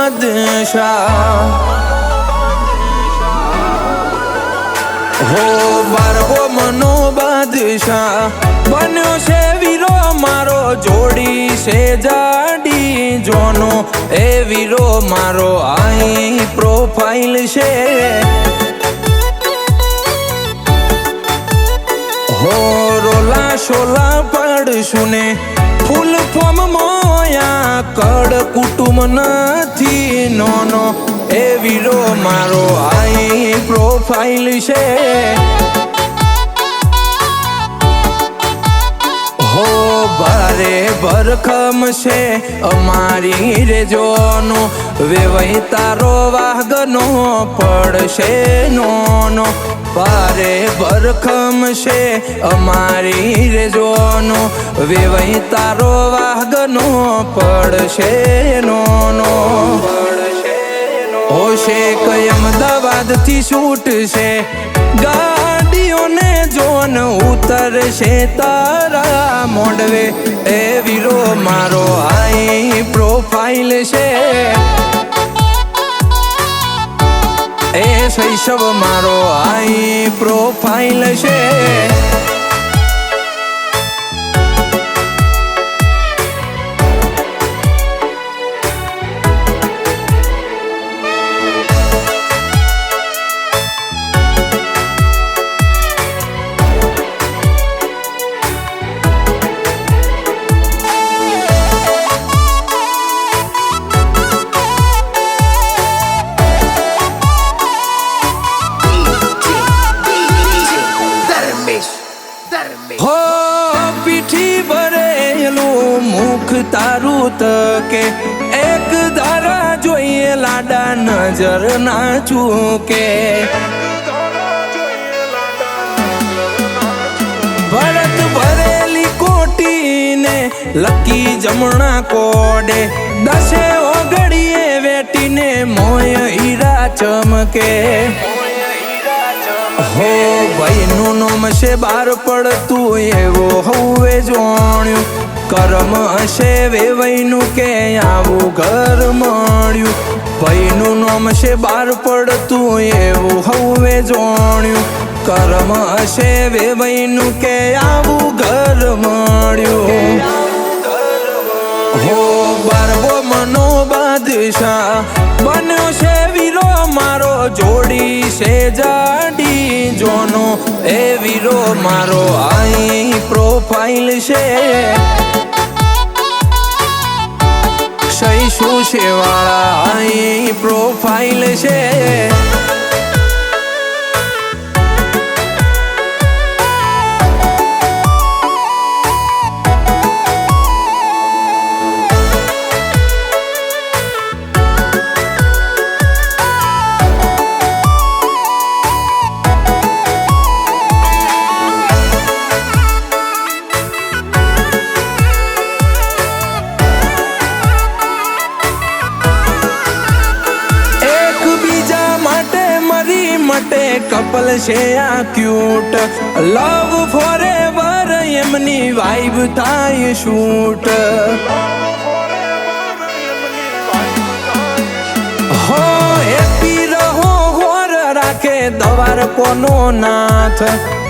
બાદશાહ હો બારવો મનો બાદશાહ બન્યો છે વીરો મારો જોડી છે જાડી જોનો એ વીરો મારો આઈ પ્રોફાઇલ છે હો રોલા શોલા પાડશું ને ફૂલ ફોર્મ મોયા કડ કુટુંબ નથી નોનો. એ વીરો મારો આઈ પ્રોફાઇલ છે. હો ભારે ભરખમ છે અમારી રે જોનો વેવઈ તારો વાગનો પડશે નોનો. ભારે ભરખમ છે અમારી રે જોનો વેવઈ તારો વાગનો પડશે નોનો. હોશે કઈ અમદાવાદથી છૂટશે, ગાડીઓને જોન ઉતરશે તારા મોડવે. એ વીરો મારો આઈ પ્રોફાઇલ છે. એ શૈશવ મારો આઈ પ્રોફાઇલ છે. તારું તકે, એક ધારા જોઈએ લાડા નજર ના ચૂકે. ભરત ભરેલી કોટીને લકી જમણા કોડે, દસે ઓગળીએ વેટીને મોય હીરા ચમકે. હો ભાઈ નું નોમ છે બાર પડતું એવો હવે જોણ્યું. કરમ હશે વેવઈનું કે આવું ઘર મળ્યું ભાઈ નામ છે બાર પડતું એવું હવે જોણ્યું. કર્મ હશે વેવઈનું કે આવું ઘર મળ્યું હો બારવો મનો બાદશાહ, બન્યો છે વીરો મારો, જોડી છે જાડી જોનો. એ વીરો મારો આઈ પ્રોફાઇલ છે. શૈશુ શેવાળા અહીં પ્રોફાઇલ છે. કપલ છે આ ક્યુટ લવ ફોર એવર એમની વાઇબ થાય શૂટ હો હેપી રહો, હોર રાખે દવાર કોનો નાથ.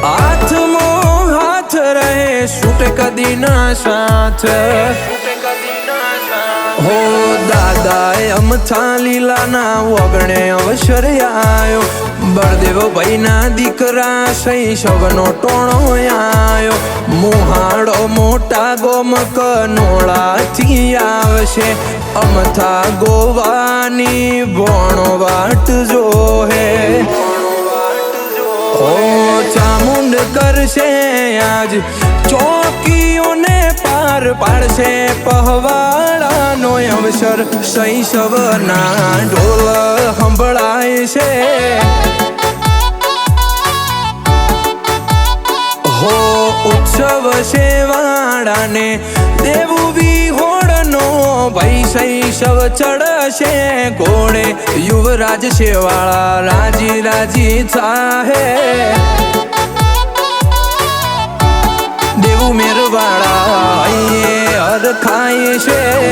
હાથમાં હાથ રહે શૂટ કદી ના સાથ. હો દાદા અમથા લીલાના ઓગણે અવસર આયો. બળદેવ ભાઈના દીકરા, શૈશવનો ટોણો આયો. મોહાડો મોટા ગોમક નોળાથી આવશે. અમથા ગોવાની ભોણો વાટ જોહે. ઓ ચામુંડ કરશે આજ, ચોકીઓને પાર પાડશે પહવાળાનો અવસર શૈશવના ઢોલ સંભળાય છે. હો ઉત્સવ છે વાળાને દેવું વિહોળનો ભાઈ શૈશવ ચડશે. ઘોડે યુવરાજ શેવાળા રાજી રાજી થાહે. દેવું મેરવાળા હર ખાય છે.